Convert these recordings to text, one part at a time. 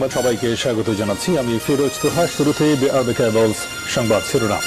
সংবাদ সবাইকে স্বাগত জানাচ্ছি। আমি ফিরোজ তোহা শুরুতেই সংবাদ শিরোনাম।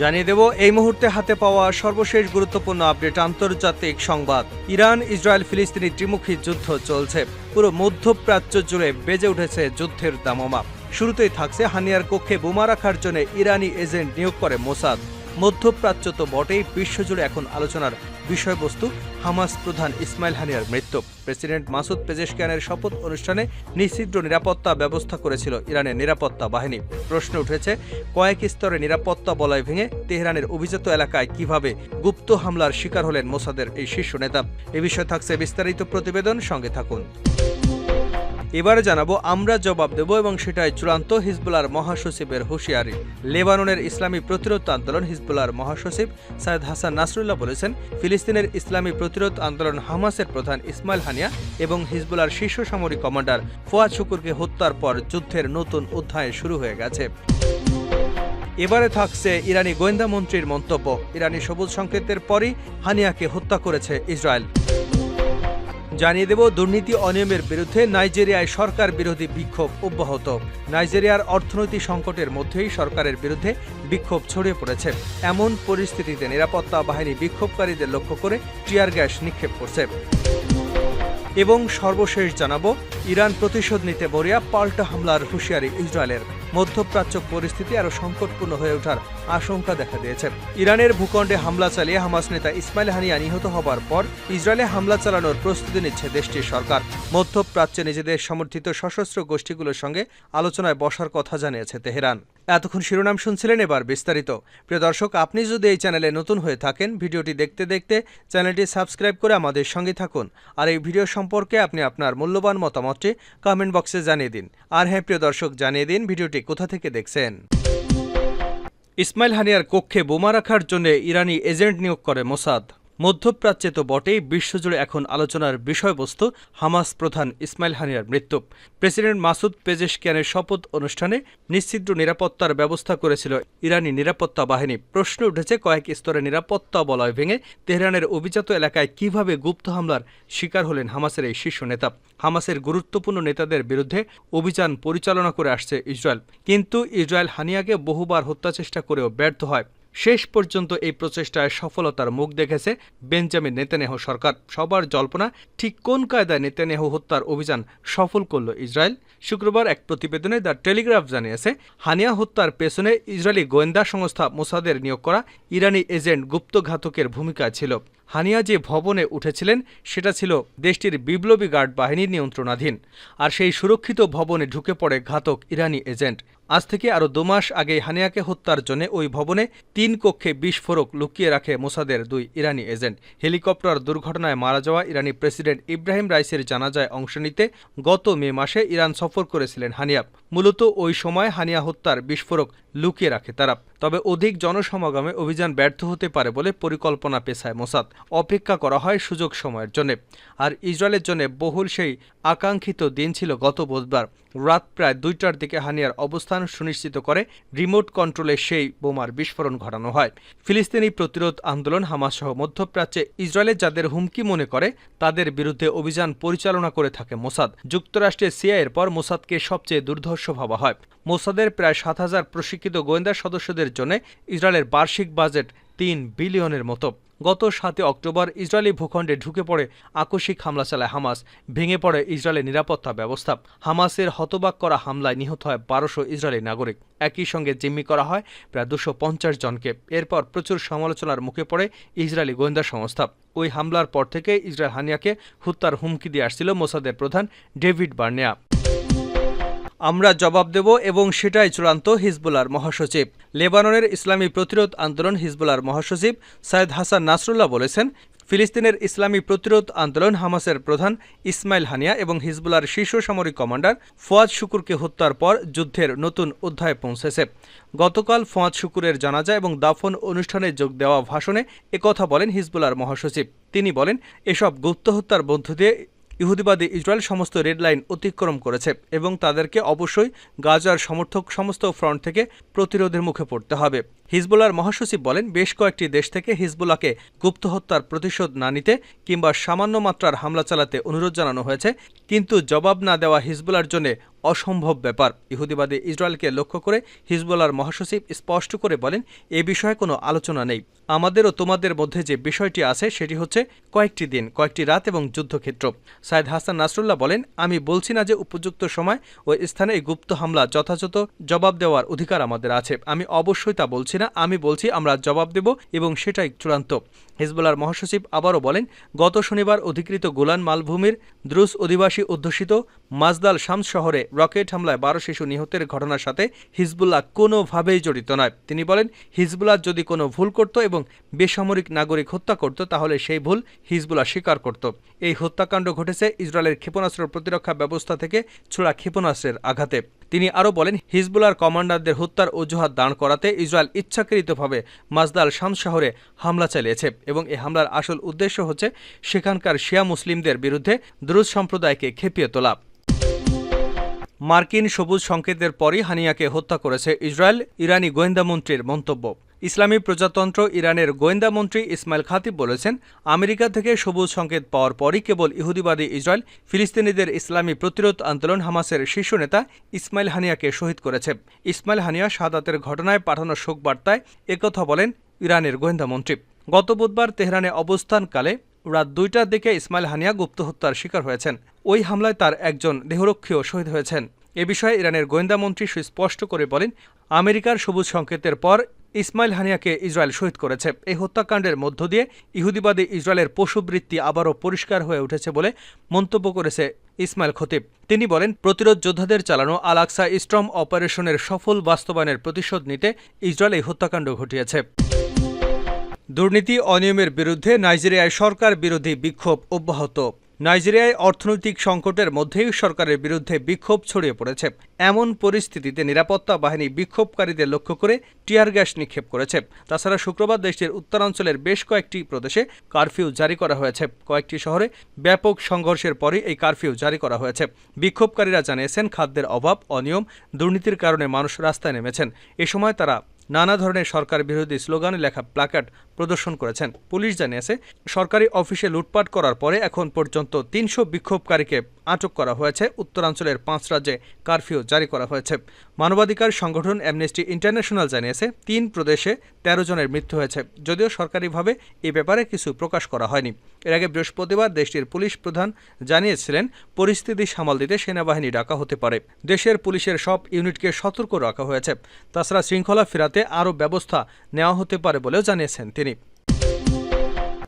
জানিয়ে দেব, এই মুহূর্তে হাতে পাওয়া সর্বশেষ গুরুত্বপূর্ণ আপডেট, আন্তর্জাতিক সংবাদ। ইরান, ইসরায়েল, ফিলিস্তিনি ত্রিমুখী যুদ্ধ চলছে। পুরো মধ্যপ্রাচ্য জুড়ে বেজে উঠেছে যুদ্ধের দামমা শুরুতেই থাকছে হানিয়ার কক্ষে বোমা রাখার জন্য ইরানি এজেন্ট নিয়োগ করে মোসাদ। মধ্যপ্রাচ্য তো বটেই, বিশ্বজুড়ে এখন আলোচনার বিষয়বস্তু, হামাস প্রধান ইসমাইল হানিয়ার মৃত্যু। প্রেসিডেন্ট মাসুদ পেজেশকিয়ানের শপথ অনুষ্ঠানে নিশ্চিদ্র নিরাপত্তা ব্যবস্থা করেছিল ইরানের নিরাপত্তা বাহিনী। প্রশ্ন উঠেছে, কয়েক স্তরে নিরাপত্তা বলয় ভেঙে তেহরানের অভিজাত এলাকায় কীভাবে গুপ্ত হামলার শিকার হলেন মোসাদের এই শীর্ষ নেতা? এ বিষয়ে থাকছে বিস্তারিত প্রতিবেদন, সঙ্গে থাকুন। এবারে জানাব, আমরা জবাব দেব এবং সেটাই চূড়ান্ত হিজবুলার মহাসচিবের হুঁশিয়ারি। লেবাননের ইসলামী প্রতিরোধ আন্দোলন হিজবুলার মহাসচিব সাইদ হাসান নাসরুল্লাহ বলেছেন, ফিলিস্তিনের ইসলামী প্রতিরোধ আন্দোলন হামাসের প্রধান ইসমাইল হানিয়া এবং হিজবুলার শীর্ষ সামরিক কমান্ডার ফোয়াদ শুকুরকে হত্যার পর যুদ্ধের নতুন অধ্যায় শুরু হয়ে গেছে। এবারে থাকছে ইরানি গোয়েন্দা মন্ত্রীর মন্তব্য। ইরানি সবুজ সংকেতের পরই হানিয়াকে হত্যা করেছে ইসরায়েল। জানিয়ে দেব, দুর্নীতি অনিয়মের বিরুদ্ধে নাইজেরিয়ায় সরকার বিরোধী বিক্ষোভ অব্যাহত। নাইজেরিয়ার অর্থনৈতিক সংকটের মধ্যেই সরকারের বিরুদ্ধে বিক্ষোভ ছড়িয়ে পড়েছে। এমন পরিস্থিতিতে নিরাপত্তা বাহিনী বিক্ষোভকারীদের লক্ষ্য করে টিয়ার গ্যাস নিক্ষেপ করছে। এবং সর্বশেষ জানাব ইরান প্রতিশোধ নিতে বরিয়া পাল্টা হামলার হুঁশিয়ারি ইসরায়েলের। মধ্যপ্রাচ্য পরিস্থিতি আরও সংকটপূর্ণ হয়ে ওঠার আশঙ্কা দেখা দিয়েছে। ইরানের ভূখণ্ডে হামলা চালিয়ে হামাস নেতা ইসমাইল হানিয়া নিহত হবার পর ইসরায়েলে হামলা চালানোর প্রস্তুতি নিচ্ছে দেশটির সরকার। মধ্যপ্রাচ্যে নিজেদের সমর্থিত সশস্ত্র গোষ্ঠীগুলোর সঙ্গে আলোচনায় বসার কথা জানিয়েছে তেহরান। এতক্ষণ শিরোনাম শুনছিলেন এবার বিস্তারিত। প্রিয় দর্শক, আপনি যদি এই চ্যানেলে নতুন হয়ে থাকেন, ভিডিওটি দেখতে দেখতে চ্যানেলটি সাবস্ক্রাইব করে আমাদের সঙ্গে থাকুন। আর এই ভিডিও সম্পর্কে আপনি আপনার মূল্যবান মতামতটি কমেন্ট বক্সে জানিয়ে দিন। আর হ্যাঁ প্রিয় দর্শক, জানিয়ে দিন ভিডিওটি কোথা থেকে দেখছেন। ইসমাইল হানিয়ার কক্ষে বোমা রাখার জন্য ইরানি এজেন্ট নিয়োগ করে মোসাদ। মধ্যপ্রাচ্যে তো বটেই, বিশ্বজুড়ে এখন আলোচনার বিষয়বস্তু, হামাস প্রধান ইসমাইল হানিয়ার মৃত্যু। প্রেসিডেন্ট মাসুদ পেজেশকিয়ানের শপথ অনুষ্ঠানে নিশ্চিদ্র নিরাপত্তার ব্যবস্থা করেছিল ইরানি নিরাপত্তা বাহিনী। প্রশ্ন উঠেছে, কয়েক স্তরে নিরাপত্তা বলয় ভেঙে তেহরানের অভিজাত এলাকায় কীভাবে গুপ্ত হামলার শিকার হলেন হামাসের এই শীর্ষ নেতা? হামাসের গুরুত্বপূর্ণ নেতাদের বিরুদ্ধে অভিযান পরিচালনা করে আসছে ইসরায়েল। কিন্তু ইসরায়েল হানিয়াকে বহুবার হত্যা চেষ্টা করেও ব্যর্থ হয়। শেষ পর্যন্ত এই প্রচেষ্টায় সফলতার মুখ দেখেছে বেঞ্জামিন নেতানেহ সরকার। সবার জল্পনা, ঠিক কোন কায়দায় নেতানেহ হত্যার অভিযান সফল করল ইসরায়েল? শুক্রবার এক প্রতিবেদনে দ্য টেলিগ্রাফ জানিয়েছে, হানিয়া হত্যার পেছনে ইসরায়েলি গোয়েন্দা সংস্থা মোসাদের নিয়োগ করা ইরানি এজেন্ট গুপ্তঘাতকের ভূমিকা ছিল। হানিয়া যে ভবনে উঠেছিলেন, সেটা ছিল দেশটির বিপ্লবী গার্ড বাহিনীর নিয়ন্ত্রণাধীন। আর সেই সুরক্ষিত ভবনে ঢুকে পড়ে ঘাতক ইরানি এজেন্ট। আজ থেকে আরও দুমাস আগে হানিয়াকে হত্যার জন্য ওই ভবনে তিন কক্ষে বিস্ফোরক লুকিয়ে রাখে মোসাদের দুই ইরানি এজেন্ট। হেলিকপ্টার দুর্ঘটনায় মারা যাওয়া ইরানি প্রেসিডেন্ট ইব্রাহিম রাইসের জানাজায় অংশ নিতে গত মে মাসে ইরান সফর করেছিলেন হানিয়া। মূলত ওই সময় হানিয়া হত্যার বিস্ফোরক লুকিয়ে রাখে তারা। তবে অধিক জনসমাগমে অভিযান ব্যর্থ হতে পারে বলে পরিকল্পনা পেশায় মোসাদ। অপেক্ষা করা হয় সুযোগ সময়ের জন্য। আর ইসরায়েলের জন্য বহুল সেই আকাঙ্ক্ষিত দিন ছিল গত বুধবার। রাত প্রায় দুইটার দিকে হানিয়ার অবস্থান সুনিশ্চিত করে রিমোট কন্ট্রোলে সেই বোমার বিস্ফোরণ ঘটানো হয়। ফিলিস্তিনি প্রতিরোধ আন্দোলন হামাস সহ মধ্যপ্রাচ্যে ইসরায়েলের যাদের হুমকি মনে করে, তাদের বিরুদ্ধে অভিযান পরিচালনা করে থাকে মোসাদ। যুক্তরাষ্ট্রের সিআইয়ের পর মোসাদকে সবচেয়ে দুর্ধর্ষ ভাবা হয়। মোসাদের প্রায় সাত হাজার প্রশিক্ষিত গোয়েন্দা সদস্যদের জন্য ইসরায়েলের বার্ষিক বাজেট তিন বিলিয়নের মতো। গত সাতই অক্টোবর ইসরায়েলি ভূখণ্ডে ঢুকে পড়ে আকস্মিক হামলা চালায় হামাস। ভেঙে পড়ে ইসরায়েলের নিরাপত্তা ব্যবস্থা। হামাসের হতবাক করা হামলায় নিহত হয় বারোশো ইসরায়েলি নাগরিক। একই সঙ্গে জিম্মি করা হয় প্রায় দুশো পঞ্চাশ জনকে। এরপর প্রচুর সমালোচনার মুখে পড়ে ইসরায়েলি গোয়েন্দা সংস্থা। ওই হামলার পর থেকে ইসরায়েল হানিয়াকে হত্যার হুমকি দিয়ে আসছিল মোসাদের প্রধান ডেভিড বার্নেয়া। আমরা জবাব দেব এবং সেটাই চূড়ান্ত হিজবুলার মহাসচিব। লেবাননের ইসলামী প্রতিরোধ আন্দোলন হিজবুলার মহাসচিব সাইদ হাসান নাসরুল্লাহ বলেছেন, ফিলিস্তিনের ইসলামী প্রতিরোধ আন্দোলন হামাসের প্রধান ইসমাইল হানিয়া এবং হিজবুলার শীর্ষ সামরিক কমান্ডার ফোয়াদ শুকুরকে হত্যার পর যুদ্ধের নতুন অধ্যায় পৌঁছেছে। গতকাল ফোয়াদ শুকুরের জানাজা এবং দাফন অনুষ্ঠানে যোগ দেওয়া ভাষণে একথা বলেন হিজবুলার মহাসচিব। তিনি বলেন, এসব গুপ্ত হত্যার মধ্য দিয়ে ইহুদিবাদী ইসরায়েল সমস্ত রেড লাইন অতিক্রম করেছে এবং তাদেরকে অবশ্যই গাজার সমর্থক সমস্ত ফ্রন্ট থেকে প্রতিরোধের মুখে পড়তে হবে। হিজবুল্লার মহাসচিব বলেন, বেশ কয়েকটি দেশ থেকে হিজবুল্লাহকে গুপ্ত হত্যার প্রতিশোধ না নিতে কিংবা সামান্য মাত্রার হামলা চালাতে অনুরোধ জানানো হয়েছে, কিন্তু জবাব না দেওয়া হিজবুল্লার জন্য অসম্ভব ব্যাপার। ইহুদিবাদী ইসরায়েলকে লক্ষ্য করে হিজবুল্লার মহাসচিব স্পষ্ট করে বলেন, এ বিষয়ে কোনো আলোচনা নেই। আমাদের ও তোমাদের মধ্যে যে বিষয়টি আছে, সেটি হচ্ছে কয়েকটি দিন, কয়েকটি রাত এবং যুদ্ধক্ষেত্র। সাইদ হাসান নাসরুল্লাহ বলেন, আমি বলছি না যে উপযুক্ত সময় ও স্থানে এই গুপ্ত হামলা যথাযথ জবাব দেওয়ার অধিকার আমাদের আছে। আমি অবশ্যই তা বলছি না, আমি বলছি, আমরা জবাব দেব এবং সেটাই চূড়ান্ত। হিজবুল্লার মহাসচিব আবারও বলেন, গত শনিবার অধিকৃত গোলান মালভূমির দ্রুস অধিবাসী অধ্যুষিত মাজদাল শামস শহরে রকেট হামলায় বারো শিশু নিহতের ঘটনার সাথে হিজবুল্লাহ কোনোভাবেই জড়িত নয়। তিনি বলেন, হিজবুল্লাহ যদি কোনো ভুল করত এবং বেসামরিক নাগরিক হত্যা করত, তাহলে সেই ভুল হিজবুল্লাহ স্বীকার করত। এই হত্যাকাণ্ড ঘটেছে ইসরায়েলের ক্ষেপণাস্ত্র প্রতিরক্ষা ব্যবস্থা থেকে ছোড়া ক্ষেপণাস্ত্রের আঘাতে। তিনি আরও বলেন, হিজবুলার কমান্ডারদের হত্যার অজুহাত দাঁড় করাতে ইসরায়েল ইচ্ছাকৃতভাবে মাজদাল শাম শহরে হামলা চালিয়েছে এবং এ হামলার আসল উদ্দেশ্য হচ্ছে সেখানকার শিয়া মুসলিমদের বিরুদ্ধে দ্রুজ সম্প্রদায়কে খেপিয়ে তোলা। মার্কিন সবুজ সংকেতের পরই হানিয়াকে হত্যা করেছে ইসরায়েল ইরানি গোয়েন্দামন্ত্রীর মন্তব্য। ইসলামী প্রজাতন্ত্র ইরানের গোয়েন্দা মন্ত্রী ইসমাইল খাতিব বলেছেন, আমেরিকা থেকে সবুজ সংকেত পাওয়ার পরই কেবল ইহুদিবাদী ইসরায়েল, ফিলিস্তিনিদের ইসলামী প্রতিরোধ আন্দোলন হামাসের শীর্ষ নেতা ইসমাইল হানিয়াকে শহীদ করেছে। ইসমাইল হানিয়া শাহাদাতের ঘটনায় পাঠানো শোক বার্তায় একথা বলেন ইরানের গোয়েন্দা মন্ত্রী। গত বুধবার তেহরানে অবস্থানকালে রাত দুইটার দিকে ইসমাইল হানিয়া গুপ্ত হত্যার শিকার হয়েছেন। ওই হামলায় তার একজন দেহরক্ষীও শহীদ হয়েছেন। এ বিষয়ে ইরানের গোয়েন্দা মন্ত্রী সুস্পষ্ট করে বলেন, আমেরিকার সবুজ সংকেতের পর ইসমাইল হানিয়াকে ইসরায়েল শহীদ করেছে। এই হত্যাকাণ্ডের মধ্য দিয়ে ইহুদিবাদী ইসরায়েলের পশুবৃত্তি আবারও পরিষ্কার হয়ে উঠেছে বলে মন্তব্য করেছে ইসমাইল খতিব। তিনি বলেন, প্রতিরোধ যোদ্ধাদের চালানো আল আকসা স্ট্রম অপারেশনের সফল বাস্তবায়নের প্রতিশোধ নিতে ইসরায়েল এই হত্যাকাণ্ড ঘটিয়েছে। দুর্নীতি, অনিয়মের বিরুদ্ধে নাইজেরিয়ায় সরকার বিরোধী বিক্ষোভ অব্যাহত। নাইজেরিয়ায় অর্থনৈতিক সংকটের মধ্যেই সরকারের বিরুদ্ধে বিক্ষোভ ছড়িয়ে পড়েছে। এমন পরিস্থিতিতে নিরাপত্তা বাহিনী বিক্ষোভকারীদের লক্ষ্য করে টিয়ার গ্যাস নিক্ষেপ করেছে। তাছাড়া শুক্রবার দেশটির উত্তরাঞ্চলের বেশ কয়েকটি প্রদেশে কারফিউ জারি করা হয়েছে। কয়েকটি শহরে ব্যাপক সংঘর্ষের পরই এই কারফিউ জারি করা হয়েছে। বিক্ষোভকারীরা জানিয়েছেন, খাদ্যের অভাব, অনিয়ম, দুর্নীতির কারণে মানুষ রাস্তায় নেমেছেন। এ সময় তারা নানা ধরনের সরকার বিরোধী স্লোগানে লেখা প্লাকার্ড প্রদর্শন করেছেন। পুলিশ জানিয়েছে, সরকারি অফিসে লুটপাট করার পরে এখন পর্যন্ত তিনশো বিক্ষোভকারীকে আটক করা হয়েছে। উত্তরাঞ্চলের পাঁচ রাজ্যে কারফিউ জারি করা হয়েছে। মানবাধিকার সংগঠন অ্যামনেস্টি ইন্টারন্যাশনাল জানিয়েছে, তিন প্রদেশে তেরো জনের মৃত্যু হয়েছে। যদিও সরকারিভাবে এ ব্যাপারে কিছু প্রকাশ করা হয়নি। এর আগে বৃহস্পতিবার দেশটির পুলিশ প্রধান জানিয়েছিলেন, পরিস্থিতি সামাল দিতে সেনাবাহিনী ডাকা হতে পারে। দেশের পুলিশের সব ইউনিটকে সতর্ক রাখা হয়েছে। তাছাড়া শৃঙ্খলা ফেরাতে আরও ব্যবস্থা নেওয়া হতে পারে বলেও জানিয়েছেন তিনি।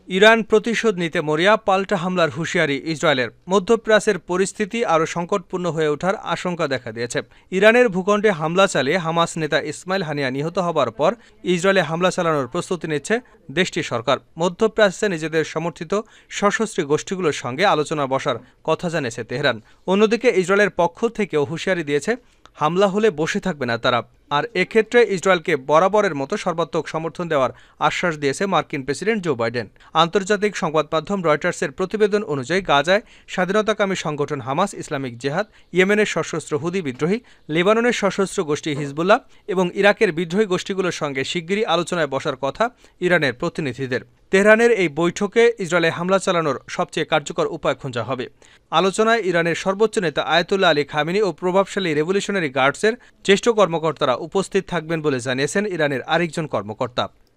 ইরান প্রতিশোধ নিতে মরিয়া পাল্টা হামলার হুঁশিয়ারি ইসরায়েলের। মধ্যপ্রাচ্যের পরিস্থিতি আরও সংকটপূর্ণ হয়ে ওঠার আশঙ্কা দেখা দিয়েছে। ইরানের ভূখণ্ডে হামলা চালিয়ে হামাস নেতা ইসমাইল হানিয়া নিহত হবার পর ইসরায়েলে হামলা চালানোর প্রস্তুতি নিচ্ছে দেশটির সরকার। মধ্যপ্রাচ্যে নিজেদের সমর্থিত সশস্ত্র গোষ্ঠীগুলোর সঙ্গে আলোচনা বসার কথা জানিয়েছে তেহরান। অন্যদিকে ইসরায়েলের পক্ষ থেকেও হুঁশিয়ারি দিয়েছে, হামলা হলে বসে থাকবে না তারা। আর এক্ষেত্রে ইসরায়েলকে বরাবরের মতো সর্বাত্মক সমর্থন দেওয়ার আশ্বাস দিয়েছে মার্কিন প্রেসিডেন্ট জো বাইডেন। আন্তর্জাতিক সংবাদ মাধ্যম রয়টার্সের প্রতিবেদন অনুযায়ী গাজায় স্বাধীনতাকামী সংগঠন হামাস, ইসলামিক জেহাদ, ইয়েমেনের সশস্ত্র হুদি বিদ্রোহী, লেবাননের সশস্ত্র গোষ্ঠী হিজবুল্লাহ এবং ইরাকের বিদ্রোহী গোষ্ঠীগুলোর সঙ্গে শিগগিরই আলোচনায় বসার কথা ইরানের প্রতিনিধিদের। তেহরানের এই বৈঠকে ইসরায়েলে হামলা চালানোর সবচেয়ে কার্যকর উপায় খোঁজা হবে। আলোচনায় ইরানের সর্বোচ্চ নেতা আয়াতুল্লাহ আলী খামিনি ও প্রভাবশালী রেভলিউশনারি গার্ডসের জ্যেষ্ঠ কর্মকর্তারা উপস্থিত থাকবেন বলে জানিয়েছেন ইরানের আরেকজন কর্মকর্তা।